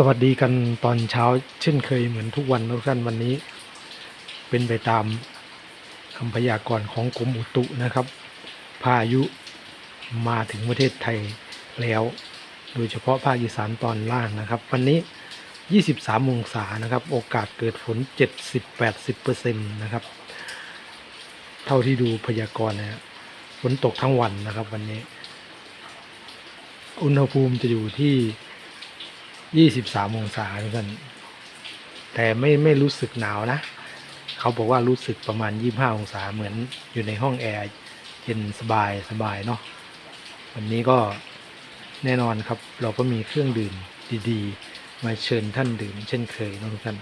สวัสดีกันตอนเช้าเช่นเคยเหมือนทุกวันทุกท่านวันนี้ เป็นไปตามคำพยากรณ์ของกรมอุตุนะครับ พายุมาถึงประเทศไทยแล้ว โดยเฉพาะภาคอีสานตอนล่างนะครับ วันนี้ 23 องศานะครับ โอกาสเกิดฝน 70-80%นะครับ เท่าที่ดูพยากรณ์นะฝนตกทั้งวันนะครับ วันนี้ อุณหภูมิจะอยู่ที่ 23องศาทุกท่านแต่ไม่ไม่รู้สึกหนาวนะ เขาบอกว่ารู้สึกประมาณ25องศาเหมือนอยู่ในห้องแอร์เย็นสบายสบายเนาะวันนี้ก็แน่นอนครับ เราก็มีเครื่องดื่มดีๆ มาเชิญท่านดื่ม เช่นเคยนะทุกท่าน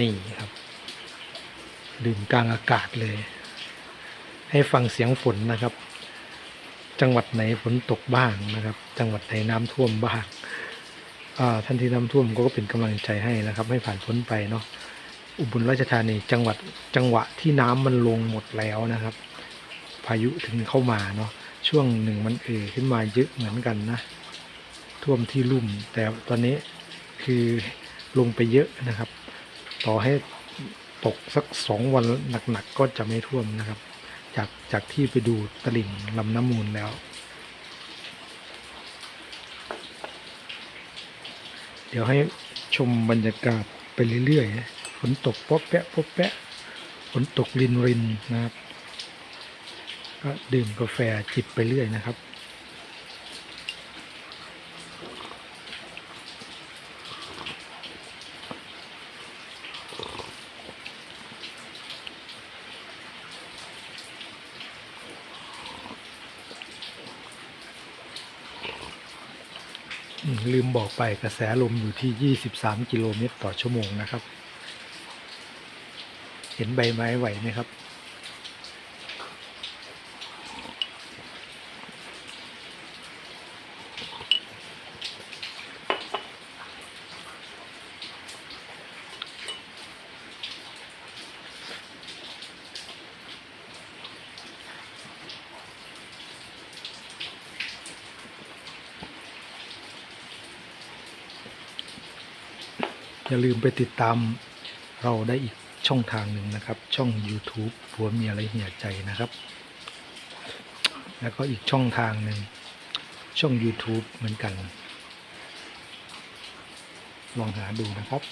นี่ครับ ดื่มกลางอากาศเลย ให้ฟังเสียงฝนนะครับ จังหวัดไหนฝนตกบ้างนะครับ จังหวัดไหนน้ำท่วมบ้าง ท่านที่น้ำท่วมก็เป็นกำลังใจให้นะครับ ให้ผ่านพ้นไปเนาะอุบลราชธานีจังหวัดจังหวะที่น้ำมันลงหมดแล้วนะครับ พายุถึงเข้ามาเนาะช่วงหนึ่งมันเอ่อขึ้นมาเยอะเหมือนกันนะ ท่วมที่ลุ่ม แต่ตอนนี้คือลงไปเยอะนะครับ ต่อให้ตกสักสองวันหนักๆก็จะไม่ท่วมนะครับ จากจากที่ไปดูตลิ่งลำน้ำมูลแล้ว เดี๋ยวให้ชมบรรยากาศไปเรื่อยๆฝนตกป๊อบแปะป๊อบแปะฝนตกรินรินนะครับ ก็ดื่มกาแฟจิบไปเรื่อยนะครับ ลืมบอกไปกระแสลมอยู่ที่ 23 กิโลเมตรต่อชั่วโมงนะครับ เห็นใบไม้ไหวไหมครับ อย่าลืมไปติดตามเราได้อีกช่องทางหนึ่งนะครับ ช่อง YouTube ผัวเมียไรเหี่ยใจนะครับ แล้วก็อีกช่องทางหนึ่งช่อง YouTube เหมือนกัน ลองหาดูนะครับ